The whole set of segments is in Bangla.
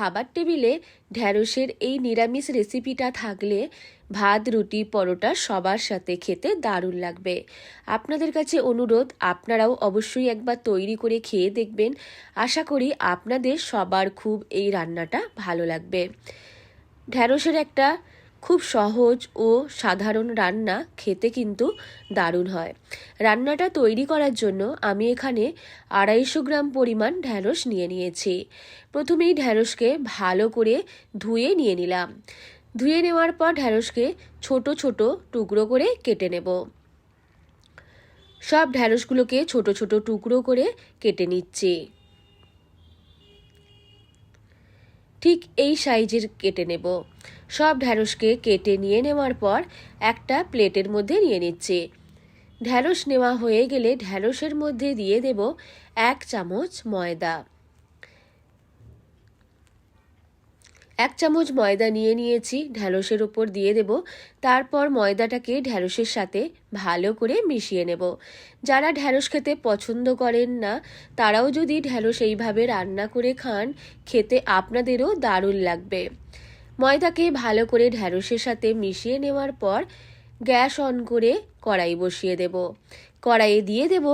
খাবার টেবিলে ঢ্যাঁড়সের এই নিরামিষ রেসিপিটা থাকলে ভাত, রুটি, পরোটা সবার সাথে খেতে দারুণ লাগবে। আপনাদের কাছে অনুরোধ, আপনারাও অবশ্যই একবার তৈরি করে খেয়ে দেখবেন। আশা করি আপনাদের সবার খুব এই রান্নাটা ভালো লাগবে। ঢ্যাঁড়সের একটা খুব সহজ ও সাধারণ রান্না খেতে কিন্তু দারুণ হয়। রান্নাটা তৈরি করার জন্য আমি এখানে আড়াইশো গ্রাম পরিমাণ ঢ্যাঁড়স নিয়ে নিয়েছি। প্রথমেই ঢ্যাঁড়সকে ভালো করে ধুয়ে নিয়ে নিলাম। ধুয়ে নেওয়ার পর ঢ্যাঁড়সকে ছোট ছোট টুকরো করে কেটে নেব। সব ঢ্যাঁড়সগুলোকে ছোট ছোট টুকরো করে কেটে নিচ্ছি। ঠিক এই সাইজের কেটে নেব। সব ঢ্যাঁড়সকে কেটে নিয়ে নেওয়ার পর একটা প্লেটের মধ্যে নিয়ে নিচ্ছি। ঢ্যাঁড়স নেওয়া হয়ে গেলে ঢ্যাঁড়সের মধ্যে দিয়ে দেব এক চামচ ময়দা। এক চামচ ময়দা নিয়ে নিয়েছি, ঢ্যাঁড়সের ওপর দিয়ে দেব। তারপর ময়দাটাকে ঢ্যাঁড়সের সাথে ভালো করে মিশিয়ে নেব। যারা ঢ্যাঁড়স খেতে পছন্দ করেন না, তারাও যদি ঢ্যাঁড়স এইভাবে রান্না করে খান, খেতে আপনাদেরও দারুণ লাগবে। ময়দাকে ভালো করে ঢ্যাঁড়সের সাথে মিশিয়ে নেওয়ার পর গ্যাস অন করে কড়াই বসিয়ে দেব। কড়াইয়ে দিয়ে দেব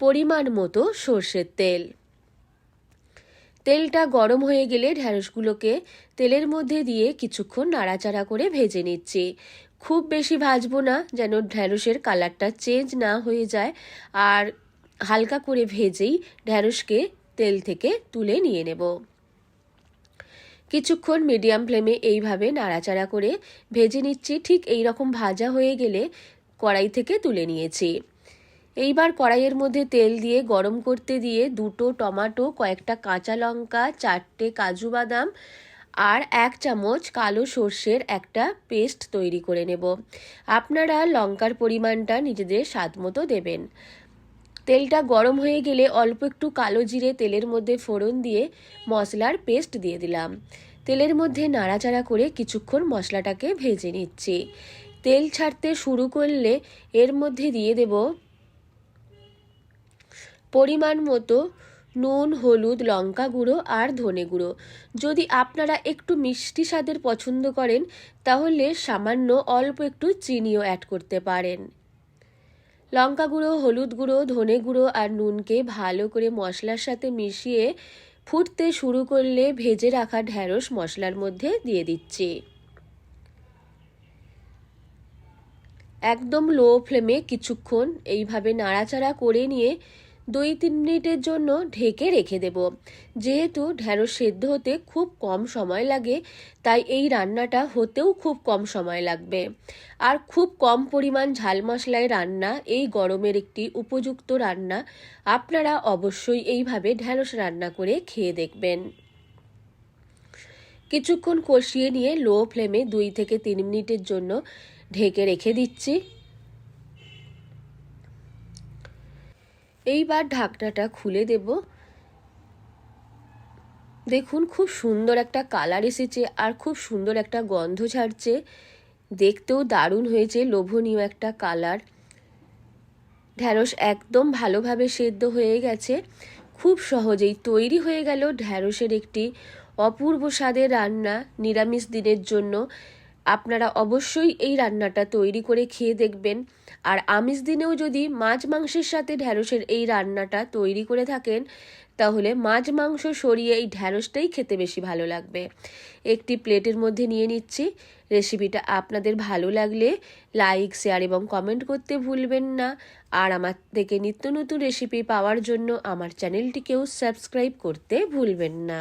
পরিমাণ মতো সর্ষের তেল। তেলটা গরম হয়ে গেলে ঢ্যাঁড়সগুলোকে তেলের মধ্যে দিয়ে কিছুক্ষণ নাড়াচাড়া করে ভেজে নিচ্ছি। খুব বেশি ভাজবো না, যেন ঢ্যাঁড়সের কালারটা চেঞ্জ না হয়ে যায়, আর হালকা করে ভেজেই ঢ্যাঁড়সকে তেল থেকে তুলে নিয়ে নেব। কিছুক্ষণ মিডিয়াম ফ্লেমে এইভাবে নাড়াচাড়া করে ভেজে নিচ্ছি, ঠিক এই রকম ভাজা হয়ে গেলে কড়াই থেকে তুলে নিয়েছি। এইবার কড়াইয়ের মধ্যে তেল দিয়ে গরম করতে দিয়ে দুটো টমাটো, কয়েকটা কাঁচা লঙ্কা, চারটে কাজু বাদাম আর এক চামচ কালো সর্ষের একটা পেস্ট তৈরি করে নেব। আপনারা লঙ্কার পরিমাণটা নিজেদের স্বাদ মতো দেবেন। তেলটা গরম হয়ে গেলে অল্প একটু কালো জিরে তেলের মধ্যে ফোড়ন দিয়ে মশলার পেস্ট দিয়ে দিলাম। তেলের মধ্যে নাড়াচাড়া করে কিছুক্ষণ মশলাটাকে ভেজে নিচ্ছি। তেল ছাড়তে শুরু করলে এর মধ্যে দিয়ে দেব পরিমাণ মতো নুন, হলুদ, লঙ্কা গুঁড়ো আর ধনে গুঁড়ো। যদি আপনারা একটু মিষ্টি স্বাদের পছন্দ করেন, তাহলে সামান্য অল্প একটু চিনিও অ্যাড করতে পারেন। লঙ্কা গুঁড়ো, হলুদ গুঁড়ো, ধনে গুঁড়ো আর নুনকে ভালো করে মশলার সাথে মিশিয়ে ফুটতে শুরু করলে ভেজে রাখা ঢ্যাঁড়স মশলার মধ্যে দিয়ে দিচ্ছি। একদম লো ফ্লেমে কিছুক্ষণ এইভাবে নাড়াচাড়া করে নিয়ে দুই তিন মিনিটের জন্য ঢেকে রেখে দেব। যেহেতু ঢ্যাঁড়স সেদ্ধ হতে খুব কম সময় লাগে, তাই এই রান্নাটা হতেও খুব কম সময় লাগবে। আর খুব কম পরিমাণ ঝাল মশলায় রান্না, এই গরমের একটি উপযুক্ত রান্না, আপনারা অবশ্যই এইভাবে ঢ্যাঁড়স রান্না করে খেয়ে দেখবেন। কিছুক্ষণ কষিয়ে নিয়ে লো ফ্লেমে দুই থেকে তিন মিনিটের জন্য ঢেকে রেখে দিচ্ছি। এইবার ঢাকনাটা খুলে দেব। দেখুন, খুব সুন্দর একটা কালার এসেছে আর খুব সুন্দর একটা গন্ধ ছাড়ছে। দেখতেও দারুণ হয়েছে, লোভনীয় একটা কালার। ঢ্যাঁড়স একদম ভালোভাবে সেদ্ধ হয়ে গেছে। খুব সহজেই তৈরি হয়ে গেল ঢ্যাঁড়সের একটি অপূর্ব স্বাদের রান্না নিরামিষ দিনের জন্য। আপনারা অবশ্যই এই রান্নাটা তৈরি করে খেয়ে দেখবেন। আর আমিষ দিনেও যদি মাছ মাংসের সাথে ঢ্যাঁড়সের এই রান্নাটা তৈরি করে থাকেন, তাহলে মাছ মাংস সরিয়ে এই ঢ্যাঁড়সটাই খেতে বেশি ভালো লাগবে। একটি প্লেটের মধ্যে নিয়ে নিচ্ছি। রেসিপিটা আপনাদের ভালো লাগলে লাইক, শেয়ার এবং কমেন্ট করতে ভুলবেন না। আর আমার থেকে নিত্য নতুন রেসিপি পাওয়ার জন্য আমার চ্যানেলটিকেও সাবস্ক্রাইব করতে ভুলবেন না।